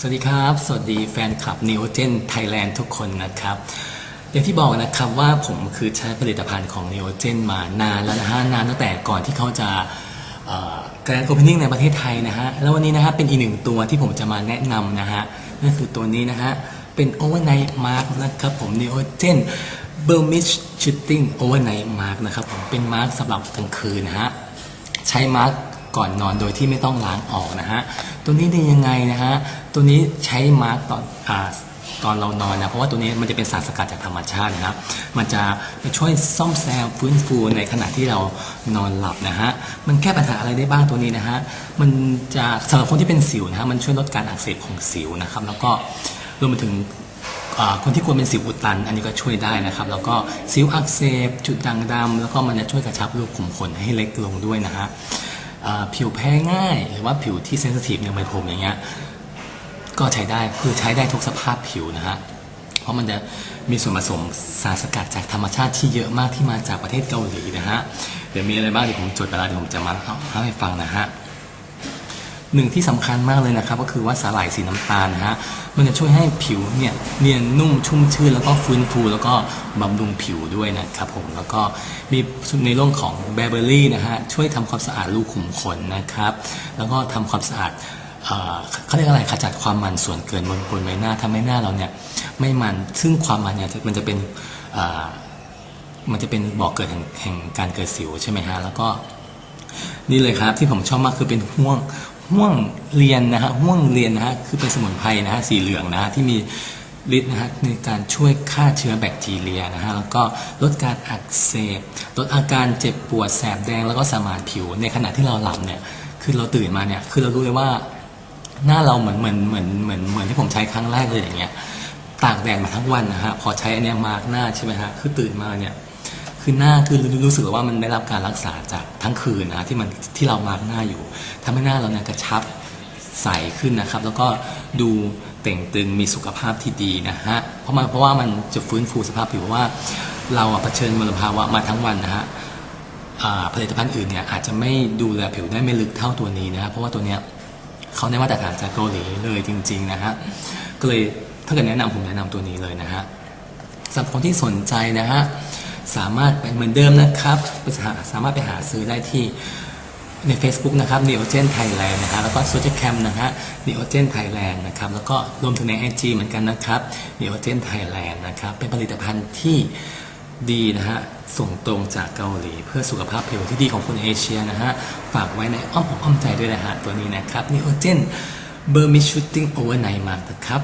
สวัสดีครับ สวัสดีแฟนคลับ Neogen Thailand ทุกคนนะครับ อย่างที่บอกนะครับว่าผมคือใช้ผลิตภัณฑ์ของ Neogen มานานแล้วนะฮะนานตั้งแต่ก่อนที่เขาจะแกรนด์โอเพนนิ่งในประเทศไทยนะฮะ แล้ววันนี้นะฮะเป็นอีกหนึ่งตัวที่ผมจะมาแนะนำนะฮะ นั่นคือตัวนี้นะฮะ เป็น Overnight Mask นะครับผม Neogen b e r m i s Shooting Overnight Mask นะครับผม เป็นมาร์กสำหรับกลางคืนนะฮะ ใช้มาร์ก ก่อนนอนโดยที่ไม่ต้องล้างออกนะฮะตัวนี้ดียังไงนะฮะตัวนี้ใช้มาร์กตอนอ่าตอนเรานอนนะเพราะว่าตัวนี้มันจะเป็นสารสกัดจากธรรมชาตินะครับมันจะไปช่วยซ่อมแซมฟื้นฟูในขณะที่เรานอนหลับนะฮะมันแก้ปัญหาอะไรได้บ้างตัวนี้นะฮะมันจะสำหรับคนที่เป็นสิวนะฮะมันช่วยลดการอักเสบของสิวนะครับ แล้วก็รวมไปถึงคนที่กลัวเป็นสิวอุดตัน อันนี้ก็ช่วยได้นะครับ แล้วก็สิวอักเสบจุดด่างดำแล้วก็มันจะช่วยกระชับรูขุมขนให้เล็กลงด้วยนะฮะ ผิวแพ้ง่าย หรือว่าผิวที่เซนซิทีฟอย่างใบผมอย่างเงี้ยก็ใช้ได้คือใช้ได้ทุกสภาพผิวนะฮะเพราะมันจะมีส่วนผสมสารสกัดจากธรรมชาติที่เยอะมากที่มาจากประเทศเกาหลีนะฮะเดี๋ยวมีอะไรบ้างเดี๋ยวผมจดไปแล้วเดี๋ยวผมจะมาเล่าให้ฟังนะฮะ หนึ่งที่สำคัญมากเลยนะครับ ก็คือว่าสาหร่ายสีน้ำตาลนะฮะมันจะช่วยให้ผิวเนี่ยเนียนนุ่มชุ่มชื่นแล้วก็ฟื้นฟู แล้วก็บำรุงผิวด้วยนะครับผมแล้วก็มีในเรื่องของแบเบอรี่นะฮะช่วยทำความสะอาดรูขุมขนนะครับ แล้วก็ทำความสะอาดเขาเรียกอะไรขจัดความมันส่วนเกินบนบนใบหน้าทำให้หน้าเราเนี่ยไม่มันซึ่งความมันเนี่ยมันจะเป็นมันจะเป็นบอกเกิดแห่งแห่งการเกิดสิวใช่ไหมฮะแล้วก็นี่เลยครับที่ผมชอบมากคือเป็นห่วง ห่วงเรียนนะฮะห่วงเรียนนะฮะคือเป็นสมุนไพรนะฮะสีเหลืองนะฮะที่มีฤทธิ์นะฮะในการช่วยฆ่าเชื้อแบคทีเรียนะฮะแล้วก็ลดการอักเสบลดอาการเจ็บปวดแสบแดงแล้วก็สมานผิวในขณะที่เราหลับเนี่ยคือเราตื่นมาเนี่ยคือเรารู้เลยว่าหน้าเราเหมือนเหมือนเหมือนเหมือนเหมือนที่ผมใช้ครั้งแรกเลยอย่างเงี้ยตากแดดมาทั้งวันนะฮะพอใช้อันเนี้ยมาร์กหน้าใช่ไหมฮะคือตื่นมาเนี่ย คือหน้าคือรู้สึกว่ามันได้รับการรักษาจากทั้งคืนนะที่มันที่เรามาร์กหน้าอยู่ทำให้หน้าเราเนี่ยกระชับใสขึ้นนะครับ แล้วก็ดูเต่งตึงมีสุขภาพที่ดีนะฮะเพราะมันเพราะว่ามันจะฟื้นฟูสภาพผิวเพราะว่าเราอะเผชิญมลภาวะมาทั้งวันนะฮะอ่าผลิตภัณฑ์อื่นเนี่ยอาจจะไม่ดูแลผิวได้ไม่ลึกเท่าตัวนี้นะฮะเพราะว่าตัวเนี้ยเขาได้มาตรฐานจากเกาหลีเลยจริง ๆนะฮะก็เลยถ้าเกิดแนะนำผมแนะนำตัวนี้เลยนะฮะสำหรับคนที่สนใจนะฮะ สามารถไปเหมือนเดิมนะครับไปหาสามารถไปหาซื้อได้ที่ใน Facebook นะครับ Neogen Thailand นะฮะแล้วก็ Social Cam นะฮะ Neogen Thailand นะครับ แล้วก็รวมถึงใน IG เหมือนกันนะครับ Neogen Thailand นะครับ เป็นผลิตภัณฑ์ที่ดีนะฮะ ส่งตรงจากเกาหลี เพื่อสุขภาพผิวที่ดีของคนเอเชียนะฮะ ฝากไว้ในอ้อมอกอ้อมใจด้วยนะฮะ ตัวนี้นะครับ Neogen b e r m i Shooting Overnight Mask นะครับ